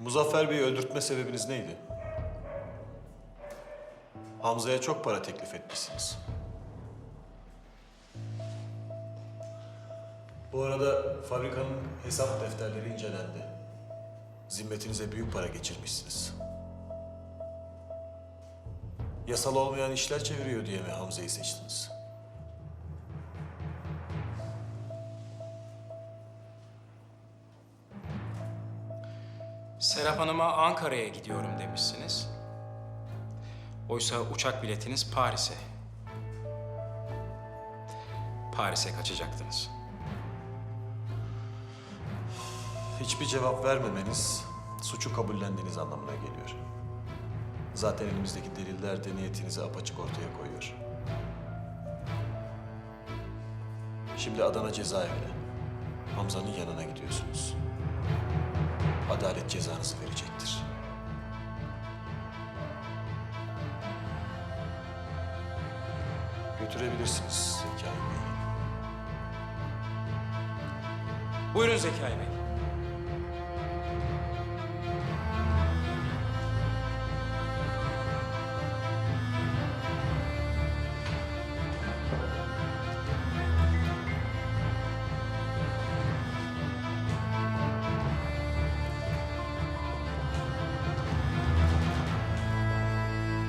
Muzaffer Bey'i öldürtme sebebiniz neydi? Hamza'ya çok para teklif etmişsiniz. Bu arada fabrikanın hesap defterleri incelendi. Zimmetinize büyük para geçirmişsiniz. Yasal olmayan işler çeviriyor diye mi Hamza'yı seçtiniz? Serap Hanım'a Ankara'ya gidiyorum demişsiniz. Oysa uçak biletiniz Paris'e. Paris'e kaçacaktınız. Hiçbir cevap vermemeniz suçu kabullendiğiniz anlamına geliyor. Zaten elimizdeki deliller de niyetinizi apaçık ortaya koyuyor. Şimdi Adana cezaevine, Hamza'nın yanına gidiyorsunuz adalet cezanızı verecektir. Götürebilirsiniz Zekai Bey. Buyurun Zekai Bey.